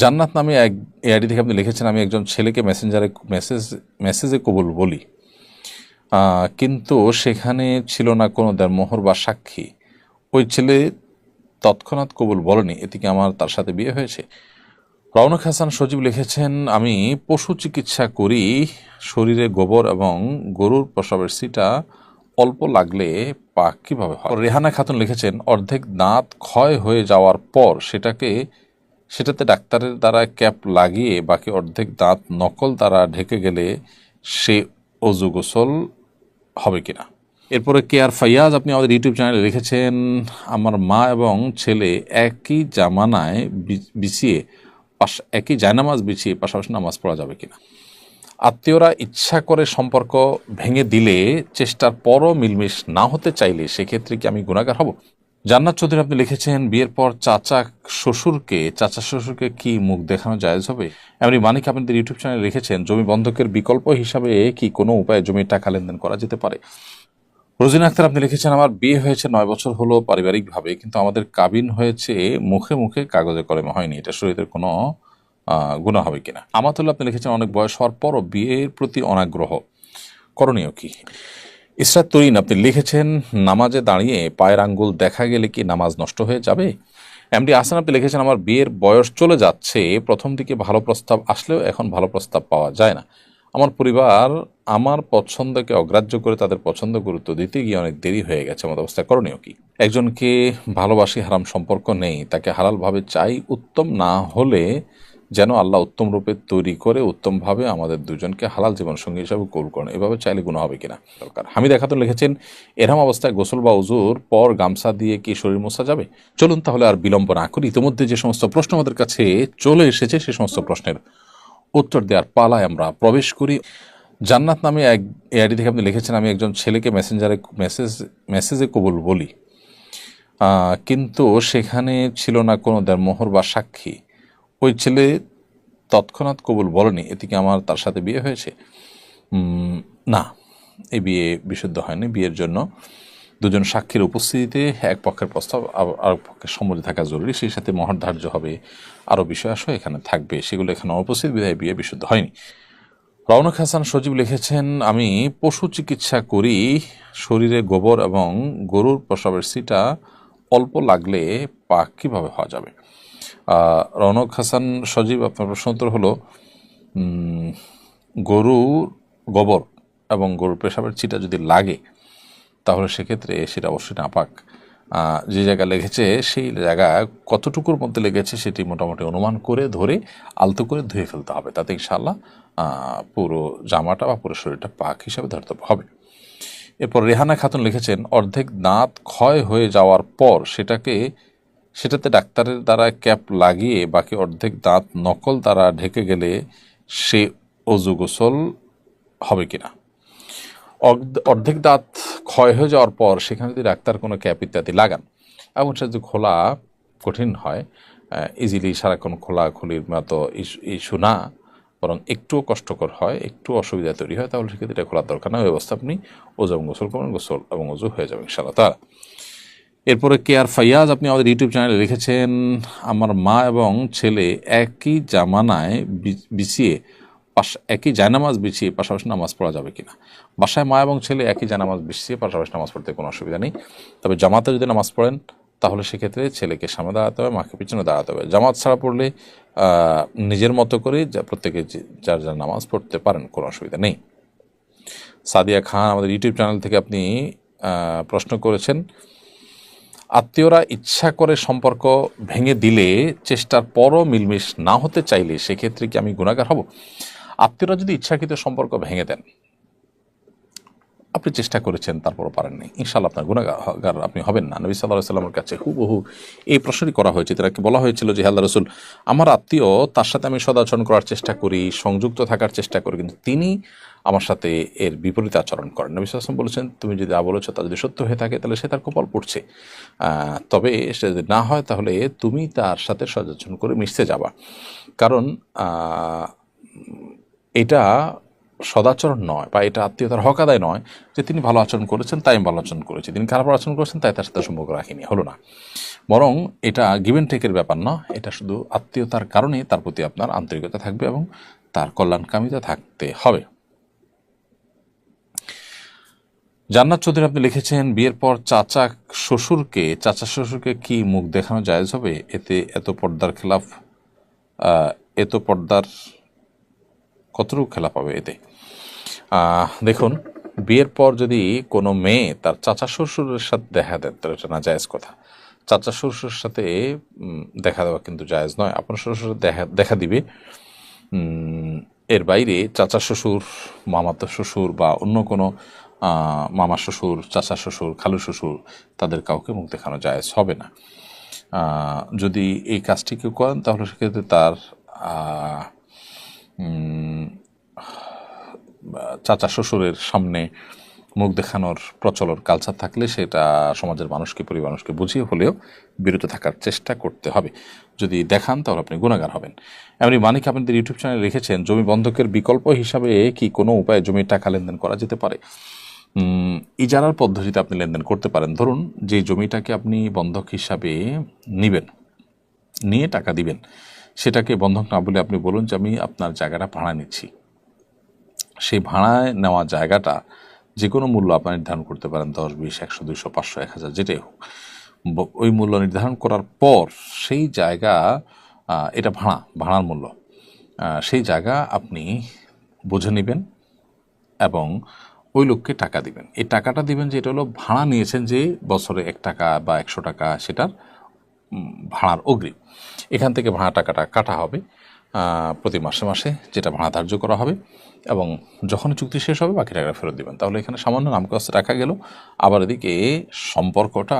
জান্নাত নামে এক এআইডি থেকে আপনি লিখেছেন, আমি একজন ছেলেকে মেসেঞ্জারে মেসেজ মেসেজে কবুল বলি। কিন্তু সেখানে ছিল না কোনো মোহর বা সাক্ষী। ওই ছেলে তৎক্ষণাৎ কবুল বলেনি, এতে কি আমার তার সাথে বিয়ে হয়েছে? রওনক হাসান সজীব লিখেছেন, আমি পশু চিকিৎসা করি, শরীরে গোবর এবং গরুর প্রসবের সিটা অল্প লাগলে পাক কীভাবে হয়? রেহানা খাতুন লিখেছেন, অর্ধেক দাঁত ক্ষয় হয়ে যাওয়ার পর সেটাকে সেটাতে ডাক্তারের দ্বারা ক্যাপ লাগিয়ে বাকি অর্ধেক দাঁত নকল দ্বারা ঢেকে গেলে সে অজু গোসল হবে কিনা। এরপরে কে আর ফাইয়াজ, আপনি আমাদের ইউটিউব চ্যানেলে লিখেছেন আমার মা এবং ছেলে একই জামানায় বিছিয়ে পাশ, একই জায়নামাজ বিছিয়ে পাশাপাশি নামাজ পড়া যাবে কিনা। আত্মীয়রা ইচ্ছা করে সম্পর্ক ভেঙে দিলে চেষ্টার পরও মিলমিশ না হতে চাইলে সেক্ষেত্রে কি আমি গুণাগার হব? জান্নাত চৌধুরী, আপনি লিখেছেন, বিয়ের পর চাচা শ্বশুরকে চাচা শ্বশুরকে কি মুখ দেখানো জায়েজ হবে? এমনি মানিক আপনাদের ইউটিউব চ্যানেলে লিখেছেন, জমি বন্ধকের বিকল্প হিসাবে কি কোনো উপায়ে জমির টাকা লেনদেন করা যেতে পারে? রোজিনা আক্তার আপনি লিখেছেন, আমার বিয়ে হয়েছে, নয় বছর হলো পারিবারিকভাবে, কিন্তু আমাদের কাবিন হয়েছে, মুখে মুখে কাগজে কলমে হয়নি। এটা শরীরের কোনো গুণা হবে কিনা? আমাতুল্লাহ, আপনি লিখেছেন, অনেক বয়স হওয়ার পরও বিয়ের প্রতি অনাগ্রহ। করণীয় কি? ইসরাত তরিন, আপনি লিখেছেন, নামাজে দাঁড়িয়ে পায়ের আঙ্গুল দেখা গেলে কি নামাজ নষ্ট হয়ে যাবে? এমডি আসান আপনি লিখেছেন, আমার বিয়ের বয়স চলে যাচ্ছে, প্রথম দিকে ভালো প্রস্তাব আসলেও এখন ভালো প্রস্তাব পাওয়া যায় না। আমার পরিবার আমার পছন্দকে অগ্রাহ্য করে তাদের পছন্দ গুরুত্ব দিতে গিয়ে অনেক দেরি হয়ে গেছে। আমার অবস্থা করণীয় কি? একজনকে ভালোবাসি, হারাম সম্পর্ক নেই, তাকে হালালভাবে চাই, উত্তম না হলে যেন আল্লাহ উত্তম রূপে তৈরি করে উত্তমভাবে আমাদের দুজনকে হালাল জীবনসঙ্গী হিসাবে কবুল করেন। এভাবে চাইলে গুণ হবে কিনা? দরকার। হামিদা খাতুন লিখেছেন, এরম অবস্থায় গোসল বা উজুর পর গামছা দিয়ে কি শরীর মোছা যাবে? চলুন তাহলে আর বিলম্ব না করি। ইতিমধ্যে যে সমস্ত প্রশ্ন আমাদের কাছে চলে এসেছে, সে সমস্ত প্রশ্নের উত্তর দেওয়ার পালায় আমরা প্রবেশ করি। জান্নাত নামে এক এআইডি থেকে আপনি লিখেছেন, আমি একজন ছেলেকে মেসেঞ্জারে, মেসেজ, মেসেজে কবুল বলি। কিন্তু সেখানে ছিল না কোনো দেড় মোহর বা সাক্ষী। ওই ছেলে তৎক্ষণাৎ কবুল বলেনি এতে কি আমার তার সাথে বিয়ে হয়েছে। না, এই বিয়ে বিশুদ্ধ হয়নি। বিয়ের জন্য দুজন সাক্ষীর উপস্থিতিতে এক পক্ষের প্রস্তাব, আর পক্ষের সম্মতি থাকা জরুরি। সেই সাথে মহার ধার্য হবে, আরও বিষয় আসো, এখানে থাকবে। সেগুলো এখানে অনুপস্থিত বিধায় বিয়ে বিশুদ্ধ হয়নি। রওনক হাসান সজীব লিখেছেন, আমি পশু চিকিৎসা করি, শরীরে গোবর এবং গরুর প্রসবের সিটা অল্প লাগলে পাক কীভাবে হওয়া যাবে? আহ, রওনক হাসান সজীব আপনার প্রশ্ন উত্তর হলো গরুর গোবর এবং গরুর পেশাবের চিটা যদি লাগে তাহলে সেক্ষেত্রে সেটা অবশ্যই নাপাক। যে জায়গা লেগেছে সেই জায়গা কতটুকুর মধ্যে লেগেছে সেটি মোটামুটি অনুমান করে ধরে আলতো করে ধুয়ে ফেলতে হবে। তাতে ইনশাল্লাহ পুরো জামাটা বা পুরো শরীরটা পাক হিসাবে ধরতে হবে। এরপর রেহানা খাতুন লিখেছেন অর্ধেক দাঁত ক্ষয় হয়ে যাওয়ার পর সেটাকে সেটাতে ডাক্তারের দ্বারা ক্যাপ লাগিয়ে বাকি অর্ধেক দাঁত নকল দ্বারা ঢেকে গেলে সে অজু গোসল হবে কিনা? অর্ধ- অর্ধেক দাঁত ক্ষয় হয়ে যাওয়ার পর সেখানে যদি ডাক্তার কোনো ক্যাপ ইত্যাদি লাগান, এবং সেটা যদি খোলা কঠিন হয় ইজিলি সারাক্ষণ খোলা খুলির মতো ইস্যু না, বরং একটুও কষ্টকর হয়, একটু অসুবিধা তৈরি হয়, তাহলে সেক্ষেত্রে এটা খোলার দরকার না। ওই অবস্থা আপনি ওজু গোসল করবেন গোসল এবং ওজু হয়ে যাবে ইনশাআল্লাহ তারা এরপরে কে আর ফাইয়াজ, আপনি আমাদের ইউটিউব চ্যানেলে লিখেছেন আমার মা এবং ছেলে একই জামানায় বিছিয়ে একই জায়নামাজ বিছিয়ে পাশাপাশি নামাজ পড়া যাবে কিনা। বাসায় মা এবং ছেলে একই জায়নামাজ বিছিয়ে পাশাপাশি নামাজ পড়তে কোনো অসুবিধা নেই। তবে জামাতে যদি নামাজ পড়েন, তাহলে সেক্ষেত্রে ছেলেকে সামনে দাঁড়াতে হবে, মাকে পিছনে দাঁড়াতে হবে। জামাত ছাড়া পড়লে নিজের মতো করে যা, প্রত্যেকে যার যার নামাজ পড়তে পারেন, কোনো অসুবিধা নেই। সাদিয়া খান আমাদের ইউটিউব চ্যানেল থেকে আপনি প্রশ্ন করেছেন আত্মীয়রা ইচ্ছা করে সম্পর্ক ভেঙে দিলে চেষ্টার পরও মিলমিশ না হতে চাইলে সেক্ষেত্রে কি আমি গুণাগার হব? আত্মীয়রা যদি ইচ্ছাকৃত সম্পর্ক ভেঙে দেন আপনি চেষ্টা করেছেন, তারপরও পারেননি। ইনশাল্লাহ আপনার গুণাগার আপনি হবেন না। নবী সাল্লাহ সাল্লামের কাছে হুবহু এই প্রশ্নটি করা হয়েছে। তাকে বলা হয়েছিল যে আল্লাহ রসুল, আমার আত্মীয়, তার সাথে আমি সদাচরণ করার চেষ্টা করি, সংযুক্ত থাকার চেষ্টা করি, কিন্তু তিনি আমার সাথে এর বিপরীত আচরণ করেন। নবী সাল্লাম বলেছেন, তুমি যদি যা বলেছ, তা যদি সত্য হয়ে থাকে, তাহলে সে তার কপাল পড়ছে। তবে সে যদি না হয়, তাহলে তুমি তার সাথে সদাচরণ করে মিশতে যাবা। কারণ এটা সদাচরণ নয়, বা এটা আত্মীয়তার হক আদায় নয় যে তিনি ভালো আচরণ করেছেন, তাই আমি ভালো আচরণ করেছি। তিনি খারাপ আচরণ করেছেন, তাই তার সাথে সম্পর্ক রাখিনি, হলো না। বরং এটা গিভেন টেকের ব্যাপার না, এটা শুধু আত্মীয়তার কারণে তার প্রতি আপনার আন্তরিকতা থাকবে এবং তার কল্যাণকামিতা থাকতে হবে। জান্নাত চৌধুরী আপনি লিখেছেন, বিয়ের পর চাচা শ্বশুরকে চাচা শ্বশুরকে কি মুখ দেখানো জায়েজ হবে? এতে এত পর্দার খেলাফ এত পর্দার কতটুকু খেলা পাবে এতে? দেখুন, বিয়ের পর যদি কোনো মেয়ে তার চাচা শ্বশুরের সাথে দেখা দেয়, তাহলে এটা না জায়েজ কথা। চাচা শ্বশুরের সাথে দেখা দেওয়া কিন্তু জায়েজ নয়। আপনার শ্বশুর দেখা দেখা দিবে। এর বাইরে চাচা শ্বশুর, মামাতো শ্বশুর বা অন্য কোনো মামা শ্বশুর, চাচা শ্বশুর, খালু শ্বশুর, তাদের কাউকে মুখ দেখানো জায়েজ হবে না। যদি এই কাজটি কেউ করেন, তাহলে সেক্ষেত্রে তার চাচা শ্বশুরের সামনে মুখ দেখানোর প্রচলন কালচার থাকলে সেটা সমাজের মানুষকে, পরিবার মানুষকে বুঝিয়ে হলেও বিরত থাকার চেষ্টা করতে হবে। যদি দেখান, তাহলে আপনি গুণাগার হবেন। এমনি মানিক আপনাদের ইউটিউব চ্যানেলে রেখেছেন, জমি বন্ধকের বিকল্প হিসাবে কি কোনো উপায়ে জমির টাকা লেনদেন করা যেতে পারে? ইজারার পদ্ধতিতে আপনি লেনদেন করতে পারেন। ধরুন, যে জমিটাকে আপনি বন্ধক হিসাবে নিবেন, নিয়ে টাকা দিবেন। সেটাকে বন্ধক না বলে আপনি বলুন যে আমি আপনার জায়গাটা ভাড়া নিচ্ছি। সেই ভাড়ায় নেওয়া জায়গাটা যে কোনো মূল্য আপনারা নির্ধারণ করতে পারেন, দশ, বিশ, একশো, দুইশো, পাঁচশো, এক হাজার, যেটাই হোক। ওই মূল্য নির্ধারণ করার পর সেই জায়গা এটা ভাড়া, ভাড়ার মূল্য। সেই জায়গা আপনি বুঝে নেবেন এবং ওই লোককে টাকা দিবেন। এই টাকাটা দিবেন যে এটা হলো ভাড়া নিয়েছেন যে বছরে এক টাকা বা একশো টাকা সেটার ভাড়ার অগ্রিম। এখান থেকে ভাড়া টাকাটা কাটা হবে প্রতি মাসে মাসে যেটা ভাড়া ধার্য করা হবে এবং যখন চুক্তি শেষ হবে বাকি টাকাটা ফেরত দিবেন। তাহলে এখানে সামান্য নামকাস্তে রাখা গেল। আবার এদিকে সম্পর্কটা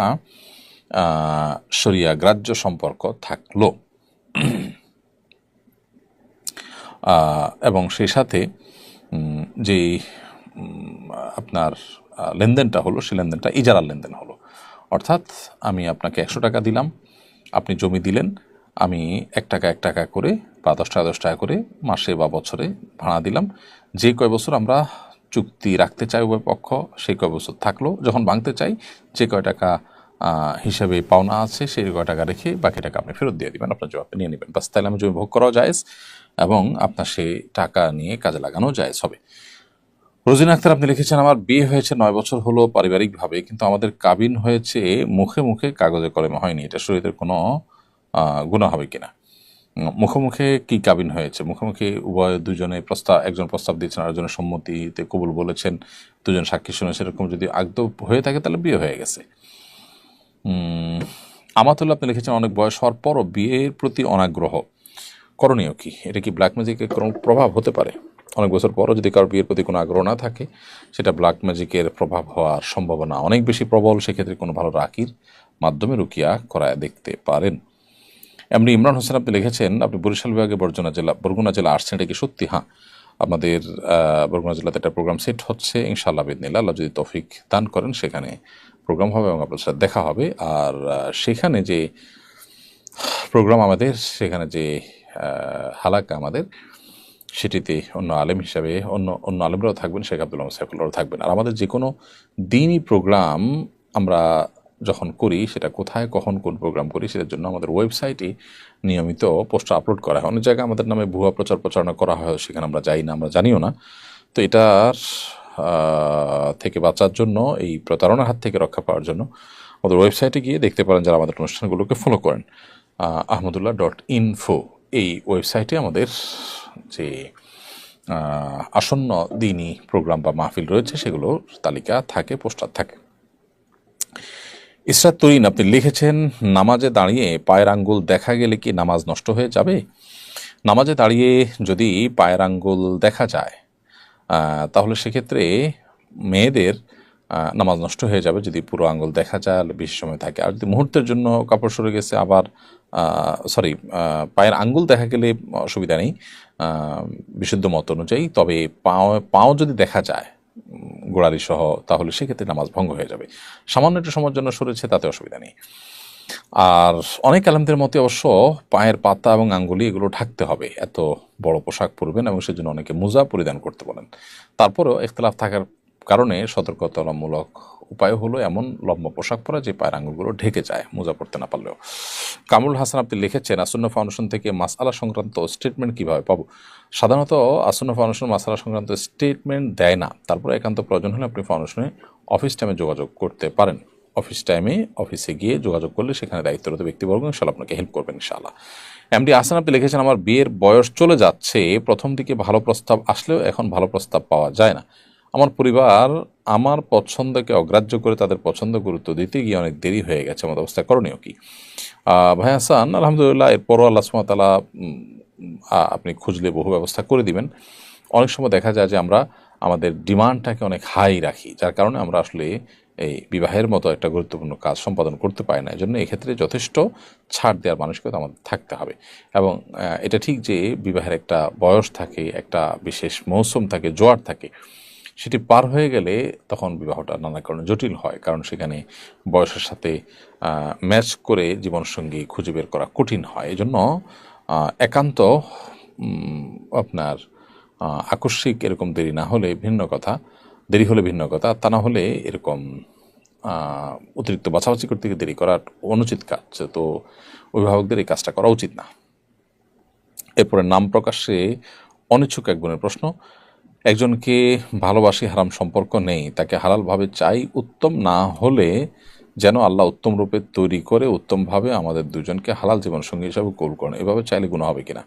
সরিয়া গ্রাহ্য সম্পর্ক থাকল। এবং সেই সাথে যে আপনার লেনদেনটা হলো, সেই লেনদেনটা ইজারার লেনদেন হলো। অর্থাৎ আমি আপনাকে একশো টাকা দিলাম আপনি জমি দিলেন, আমি এক টাকা এক টাকা করে বা দশ টাকা দশ টাকা করে মাসে বা বছরে ভাড়া দিলাম। যে কয় বছর আমরা চুক্তি রাখতে চাই উভয় পক্ষ সেই কয় বছর থাকল। যখন ভাঙতে চাই, যে কয় টাকা হিসাবে পাওনা আছে সেই কয় টাকা রেখে বাকি টাকা আপনি ফেরত দিয়ে দিবেন, আপনার আপনি নিয়ে নেবেন। বাস তাহলে আমি জমি ভোগ করাও যায় এবং আপনার সেই টাকা নিয়ে কাজে লাগানো যায় হবে। রোজিনা আক্তার আপনি লিখেছেন আমার বিয়ে হয়েছে নয় বছর হলো পারিবারিকভাবে কিন্তু আমাদের কাবিন হয়েছে মুখে মুখে কাগজে কলমে। হয়নি এটা শরীরের কোনো গুণা হবে কিনা? উম, মুখে মুখে কি কাবিন হয়েছে? মুখে মুখে উভয় দুজনে প্রস্তাব একজন প্রস্তাব দিয়েছেন আরেকজনের সম্মতিতে কবুল বলেছেন দুজন সাক্ষী শুনেছে এরকম যদি আগদ হয়ে থাকে তাহলে বিয়ে হয়ে গেছে। উম, আমাতুল্লাহ আপনি লিখেছেন অনেক বয়স হওয়ার পরও বিয়ের প্রতি অনাগ্রহ। করণীয় কি? এটা কি ব্ল্যাক ম্যাজিকের কোনো প্রভাব হতে পারে? অনেক বছর পরও যদি কারোর বিয়ের প্রতি কোনো আগ্রহ না থাকে, সেটা ব্ল্যাক ম্যাজিকের প্রভাব হওয়ার সম্ভাবনা অনেক বেশি প্রবল, সেক্ষেত্রে কোনো ভালো রাকির মাধ্যমে রুকিয়া করায় দেখতে পারেন। এমনি ইমরান হোসেন আপনি লিখেছেন, আপনি বরিশাল বিভাগে বর্জনা জেলা, বরগুনা জেলা আসছেন, এটা কি সত্যি? হ্যাঁ আমাদের বরগুনা জেলাতে একটা প্রোগ্রাম সেট হচ্ছে, ইনশাআল্লাহ বিদিনিল্লাহ, আল্লাহ যদি তফিক দান করেন, সেখানে প্রোগ্রাম হবে এবং আপনার সাথে দেখা হবে। আর সেখানে যে প্রোগ্রাম আমাদের, সেখানে যে হালাকা আমাদের সেটিতে অন্য আলেম হিসাবে অন্য অন্য আলেমরাও থাকবেন, শেখ আব্দুল্লাহ সাইফুল্লাহও থাকবেন। আর আমাদের যে কোনো দিনই প্রোগ্রাম আমরা যখন করি, সেটা কোথায়, কখন, কোন প্রোগ্রাম করি, সেটার জন্য আমাদের ওয়েবসাইটে নিয়মিত পোস্ট আপলোড করা হয়। অনেক জায়গায় আমাদের নামে ভুয়া প্রচার প্রচারণা করা হয়, সেখানে আমরা যাই না, আমরা জানিও না। তো এটার থেকে বাঁচার জন্য, এই প্রতারণার হাত থেকে রক্ষা পাওয়ার জন্য আমাদের ওয়েবসাইটে গিয়ে দেখতে পারেন যারা আমাদের অনুষ্ঠানগুলোকে ফলো করেন। আহমদুল্লাহ ডট ইনফো এই ওয়েবসাইটে আমাদের যে আসন্ন দিনই প্রোগ্রাম বা মাহফিল রয়েছে সেগুলোর তালিকা থাকে, পোস্টার থাকে। ইসরাত তরিন, আপনি লিখেছেন, নামাজে দাঁড়িয়ে পায়ের আঙ্গুল দেখা গেলে কি নামাজ নষ্ট হয়ে যাবে? নামাজে দাঁড়িয়ে যদি পায়ের আঙ্গুল দেখা যায় তাহলে সেক্ষেত্রে মেয়েদের নামাজ নষ্ট হয়ে যাবে যদি পুরো আঙ্গুল দেখা যায়, বেশি সময় থাকে। আর যদি মুহূর্তের জন্য কাপড় সরে গেছে, আবার সরি পায়ের আঙ্গুল দেখা গেলে অসুবিধা নেই বিশুদ্ধ মত অনুযায়ী। তবে পাও পাও যদি দেখা যায় গোড়ালি সহ, তাহলে সেক্ষেত্রে নামাজ ভঙ্গ হয়ে যাবে। সামান্য একটু সময়ের জন্য সরেছে, তাতে অসুবিধা নেই। আর অনেক আলমদের মতে অবশ্য পায়ের পাতা এবং আঙ্গুলি এগুলো ঢাকতে হবে। এত বড় পোশাক পরবেন এবং সেজন্য অনেকে মোজা পরিধান করতে বলেন। তারপরেও ইখতলাফ থাকার কারণে সতর্কতামূলক উপায় হলো এমন লম্বা পোশাক পরা যে পায়ের আঙুলগুলো ঢেকে যায়, মোজা পড়তে না পারলেও। কামরুল হাসান আপনি লিখেছেন, আসন্ন ফাউন্ডেশন থেকে মাসালা সংক্রান্ত স্টেটমেন্ট কীভাবে পাবো? সাধারণত আসন্ন ফাউন্ডেশন মাসালা সংক্রান্ত স্টেটমেন্ট দেয় না। তারপরে একান্ত প্রয়োজন হলে আপনি ফাউন্ডেশনে অফিস টাইমে যোগাযোগ করতে পারেন। অফিস টাইমে অফিসে গিয়ে যোগাযোগ করলে সেখানে দায়িত্বরত ব্যক্তিবর্গ ইনশাল্লাহ আপনাকে হেল্প করবেন ইনশাআল্লাহ। এমডি আসান আপনি লিখেছেন, আমার বিয়ের বয়স চলে যাচ্ছে, প্রথম দিকে ভালো প্রস্তাব আসলেও এখন ভালো প্রস্তাব পাওয়া যায় না। আমার পরিবার আমার পছন্দকে অগ্রাহ্য করে তাদের পছন্দ গুরুত্ব দিতে গিয়ে অনেক দেরি হয়ে গেছে। আমার অবস্থা করণীয় কি? ভাই হাসান, আলহামদুলিল্লাহ, এরপরও আল্লাহ সুমতালা আপনি খুঁজলে বহু ব্যবস্থা করে দিবেন। অনেক সময় দেখা যায় যে আমরা আমাদের ডিমান্ডটাকে অনেক হাই রাখি, যার কারণে আমরা আসলে এই বিবাহের মতো একটা গুরুত্বপূর্ণ কাজ সম্পাদন করতে পারি না। এই জন্য এক্ষেত্রে যথেষ্ট ছাড় দেওয়ার মানসিকতা আমাদের থাকতে হবে। এবং এটা ঠিক যে বিবাহের একটা বয়স থাকে, একটা বিশেষ মৌসুম থাকে, জোয়ার থাকে সেটি পার হয়ে গেলে তখন বিবাহটা নানা কারণে জটিল হয়, কারণ সেখানে বয়সের সাথে ম্যাচ করে জীবনসঙ্গী খুঁজে বের করা কঠিন হয়। এই জন্য একান্ত আপনার আকস্মিক এরকম দেরি না হলে ভিন্ন কথা। দেরি হলে ভিন্ন কথা, তা না হলে এরকম অতিরিক্ত বাছাবাছি করতে গিয়ে দেরি করার অনুচিত কাজ। তো অভিভাবকদের এই কাজটা করা উচিত না। এরপরে নাম প্রকাশে অনিচ্ছুক এক প্রশ্ন একজনকে ভালোবাসি, হারাম সম্পর্ক নেই, তাকে হালালভাবে চাই, উত্তম না হলে যেন আল্লাহ উত্তম রূপে তৈরি করে, উত্তমভাবে আমাদের দুজনকে হালাল জীবনসঙ্গী হিসাবে কবুল করেন। এভাবে চাইলে গুণ হবে কিনা?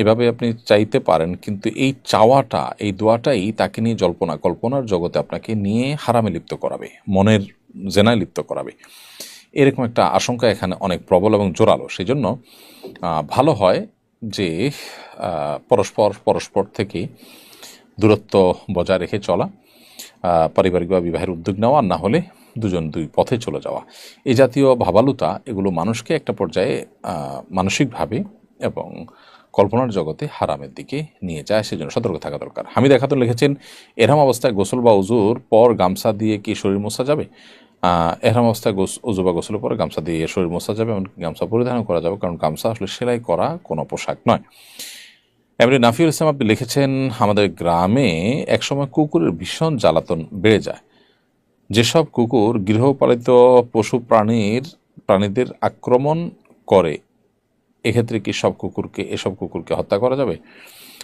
এভাবে আপনি চাইতে পারেন, কিন্তু এই চাওয়াটা, এই দোয়াটাই তাকে নিয়ে জল্পনা, কল্পনার জগতে আপনাকে নিয়ে হারামে লিপ্ত করাবে, মনের জেনায় লিপ্ত করাবে। এরকম একটা আশঙ্কা এখানে অনেক প্রবল এবং জোরালো। সেই জন্য ভালো হয় যে পরস্পর পরস্পর থেকে দূরত্ব বজায় রেখে চলা পারিবারিক বা বিবাহের উদ্যোগ নেওয়া, না হলে দুজন দুই পথে চলে যাওয়া। এই জাতীয় ভাবালুতা এগুলো মানুষকে একটা পর্যায়ে মানসিকভাবে এবং কল্পনার জগতে হারামের দিকে নিয়ে যায়, সেজন্য সতর্ক থাকা দরকার। হামিদা খাতুন লিখেছেন, এরম অবস্থায় গোসল বা উজুর পর গামছা দিয়ে কি শরীর মোছা যাবে? আহ, এরম অবস্থায় গোস- বা গোসলের পরে গামছা দিয়ে শরীর মোছা যাবে এবং গামছা পরিধান করা যাবে কারণ গামছা আসলে সেলাই করা কোনো পোশাক নয়। এমনি নাফিউল ইসলাম আপনি লিখেছেন আমাদের গ্রামে একসময় কুকুরের ভীষণ জ্বালাতন বেড়ে যায়। যেসব কুকুর গৃহপালিত পশু প্রাণীর প্রাণীদের আক্রমণ করে এক্ষেত্রে কি সব কুকুরকে এসব কুকুরকে হত্যা করা যাবে?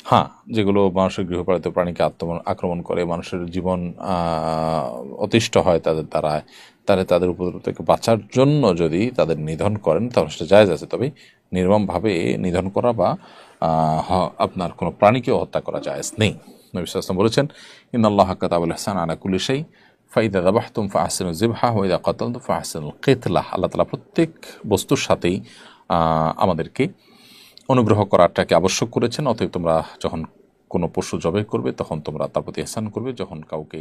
হ্যাঁ যেগুলো মানুষের গৃহপালিত প্রাণীকে আক্রমণ আক্রমণ করে মানুষের জীবন অতিষ্ঠ হয় তাদের দ্বারা তাহলে তাদের উপদ্রব থেকে বাঁচার জন্য যদি তাদের নিধন করেন, তাহলে সেটা জায়জ আছে। তবে নির্মমভাবে নিধন করা বা আপনার কোনো প্রাণীকেও হত্যা করা জায়েজ নেই। নবী বলেছেন ইন আল্লাহ কাতাবুল হাসান আলা কুল্লি সেই ফাইদা দাবাহতুম ফাহসিন জিবহা ওয়াইদা কাতালতুম ফাহসিন কিতলাহ আল্লাহ তালা প্রত্যেক বস্তুর সাথেই আমাদেরকে অনুগ্রহ করাটাকে আবশ্যক করেছেন। অতএব তোমরা যখন কোনো পশু জবে করবে, তখন তোমরা তার প্রতি এহসান করবে। যখন কাউকে